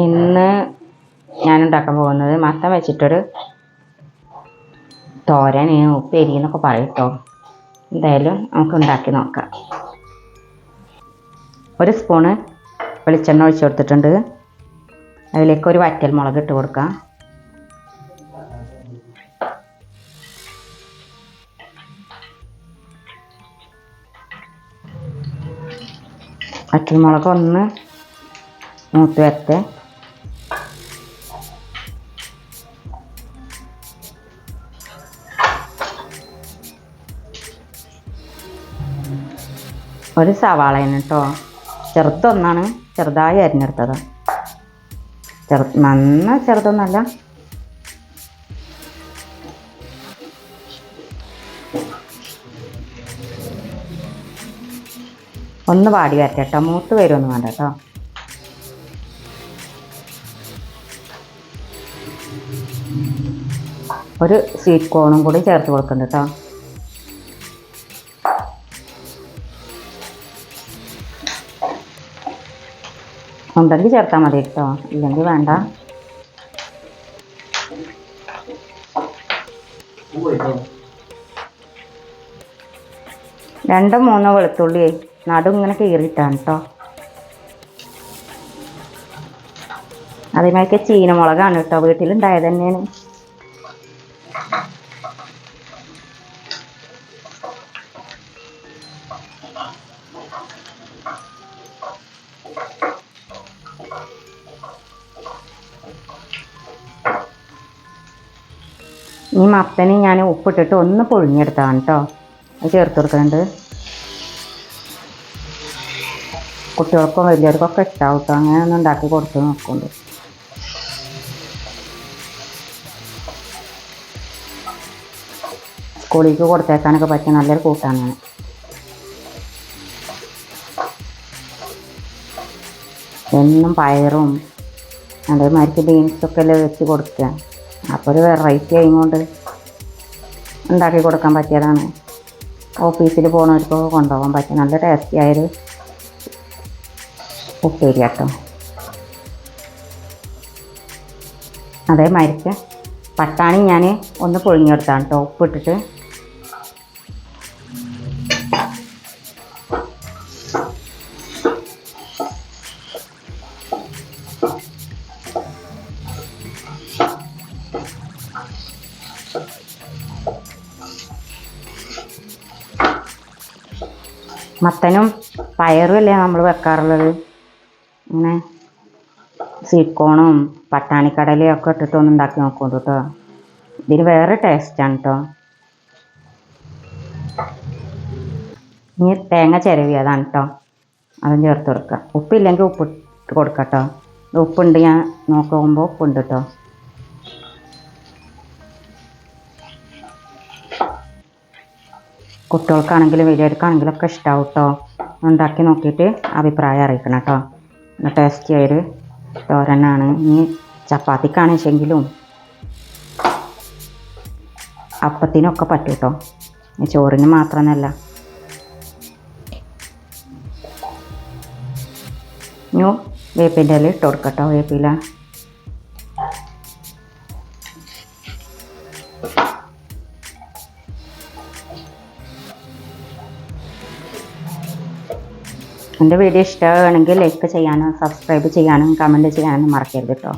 ഇന്ന് ഞാൻ ഉണ്ടാക്കാൻ പോകുന്നത് മത്തം വെച്ചിട്ടൊരു തോരൻ ഉപ്പേരി എന്നൊക്കെ പറയും കേട്ടോ എന്തായാലും നമുക്ക് ഉണ്ടാക്കി നോക്കാം. ഒരു സ്പൂണ് വെളിച്ചെണ്ണ ഒഴിച്ചു കൊടുത്തിട്ടുണ്ട്. അതിലേക്ക് ഒരു വറ്റൽ മുളക് ഇട്ട് കൊടുക്കാം. വറ്റൽ മുളക് ഒന്ന് മൂത്ത് വരട്ടെ. ഒരു സവാളയാണ് കേട്ടോ ചെറുതൊന്നാണ് ചെറുതായി അരിഞ്ഞെടുത്തത്. ചെറു നന്ന ചെറുതൊന്നല്ല. ഒന്ന് വാടി വരട്ടെ കേട്ടോ മൂത്ത് വരുമൊന്നും വേണ്ട കേട്ടോ ഒരു സ്വീറ്റ് കോണും കൂടി ചേർത്ത് കൊടുക്കുന്നുണ്ട് കേട്ടോ ഉണ്ടെങ്കിൽ ചേർത്താൽ മതി കേട്ടോ. ഇല്ലെങ്കിൽ വേണ്ട. രണ്ടോ മൂന്നോ വെളുത്തുള്ളി നടും ഇങ്ങനെ കീറിയിട്ടാണ് കേട്ടോ അതേമാതിരി ചീനമുളകാണ് കേട്ടോ വീട്ടിലുണ്ടായത് തന്നെയാണ്. ഈ മത്തന് ഞാൻ ഉപ്പിട്ടിട്ട് ഒന്ന് പൊഴിഞ്ഞെടുത്താണ് കേട്ടോ അത് ചേർത്ത് കൊടുക്കുന്നുണ്ട്. കുട്ടികൾക്കും വലിയവർക്കൊക്കെ ഇഷ്ടമാവും കേട്ടോ അങ്ങനെ ഒന്ന് ഉണ്ടാക്കി കൊടുത്ത് നോക്കുന്നുണ്ട്. സ്കൂളിലേക്ക് കൊടുത്തേക്കാനൊക്കെ പറ്റിയ നല്ലൊരു കൂട്ടാനാണ് എന്നും പയറും അതേമാതിരി ബീൻസൊക്കെ അല്ലേ വെച്ച് കൊടുക്കുക. അപ്പോൾ ഒരു വെറൈറ്റി ആയതുകൊണ്ട് ഉണ്ടാക്കി കൊടുക്കാൻ പറ്റിയതാണ്. ഓഫീസിൽ പോകുന്നവർക്കൊക്കെ കൊണ്ടുപോകാൻ പറ്റിയ നല്ല ടേസ്റ്റി ആയൊരു ഉപ്പേരി കേട്ടോ അതേമാതിരിക്ക് പട്ടാണി ഞാൻ ഒന്ന് പൊഴിഞ്ഞെടുത്താണ് കേട്ടോ ഉപ്പിട്ടിട്ട് മത്തനും പയറും അല്ലേ നമ്മൾ വെക്കാറുള്ളത്? ഇങ്ങനെ സിക്കോണും കോണും പട്ടാണിക്കടലയും ഒക്കെ ഇട്ടിട്ട് ഒന്ന് ഉണ്ടാക്കി നോക്കൂട്ടോ കേട്ടോ. ഇതിന് വേറെ ടേസ്റ്റാണ് കേട്ടോ. ഇനി തേങ്ങ ചിരവിയതാണ് കേട്ടോ. അതും ചേർത്ത് കൊടുക്കുക. ഉപ്പില്ലെങ്കിൽ ഉപ്പ് ഇട്ട് കൊടുക്കാം കേട്ടോ. ഉപ്പുണ്ട് ഞാൻ നോക്കുമ്പോൾ ഉപ്പുണ്ട് കേട്ടോ. കുട്ടികൾക്കാണെങ്കിലും വലിയവർക്കാണെങ്കിലും ഒക്കെ ഇഷ്ടമാവും കേട്ടോ ഉണ്ടാക്കി നോക്കിയിട്ട് അഭിപ്രായം അറിയിക്കണം കേട്ടോ ടേസ്റ്റി ആയൊരു തോരനാണ്. ഇനി ചപ്പാത്തിക്കാണെച്ചെങ്കിലും അപ്പത്തിനൊക്കെ പറ്റും കേട്ടോ ചോറിന് മാത്രമെന്നല്ല. ഇനി വേപ്പിന്റെ ഇല ഇട്ട് കൊടുക്കട്ടോ വേപ്പില. എന്റെ വീഡിയോ ഇഷ്ടമാണെങ്കിൽ ലൈക്ക് ചെയ്യാനും സബ്സ്ക്രൈബ് ചെയ്യാനും കമന്റ് ചെയ്യാനും മറക്കരുത് കേട്ടോ